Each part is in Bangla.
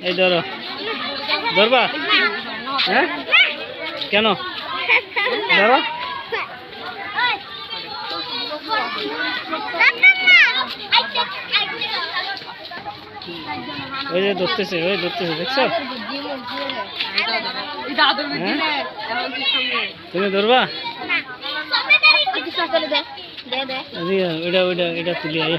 এই ধরো। ধরবা? হ্যাঁ? কেন? ধরো। ওই যে ধরতেছে, ওই ধরতেছে, দেখছ? হ্যাঁ? তুমি ধরবা? ওইটা ওইটা, এটা তুলি আরে।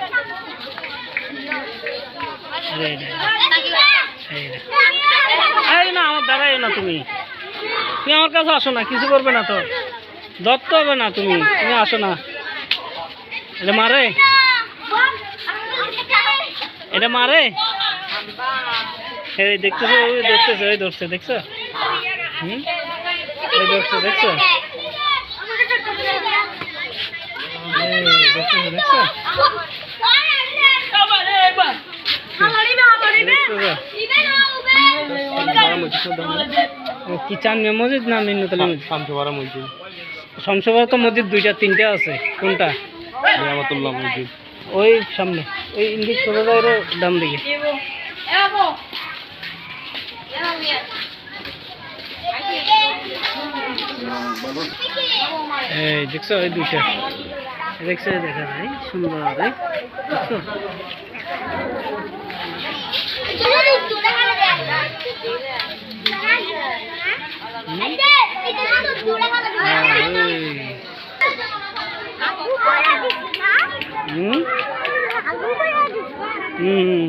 এই না, আমার দাঁড়াই না তুমি। তুমি আমার কাছে আসো না, কিছু করবে না তো। দত্ত হবে না তুমি তুমি আসো না। এটা মারে এটা মারে এই দেখতেছো ওই ধরতেছে ওই ধরছে, দেখছ? হুম? ওই ধরছে, দেখছ এই ধরতেছে দেখছ ও কি চান মসজিদ না মিন্নতলা মসজিদ? শামসুপাড়া মসজিদ। শমশাবাদ তো মসজিদ দুইটা তিনটা আছে। কোনটা? নিয়ামতুল্লাহ মসজিদ। ওই সামনে ওই ইংলিশ কোথায় ডান দিকে। এই দেখছ ওই দুইটা। দেখছ দেখা যায় সুন্দর দেখছ। হুম? হুম।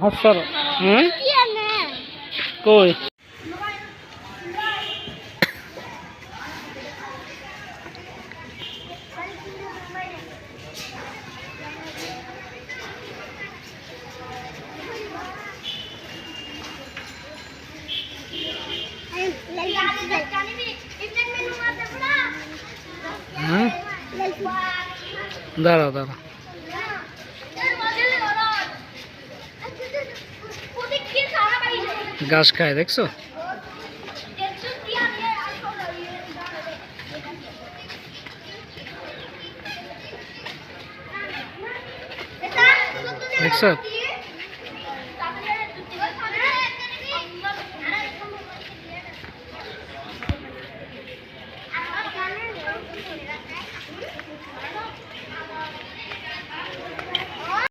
হাসার হুম? কই হ্যাঁ দাঁড়াও দাঁড়া ঘাস খায় দেখছ? দেখছ?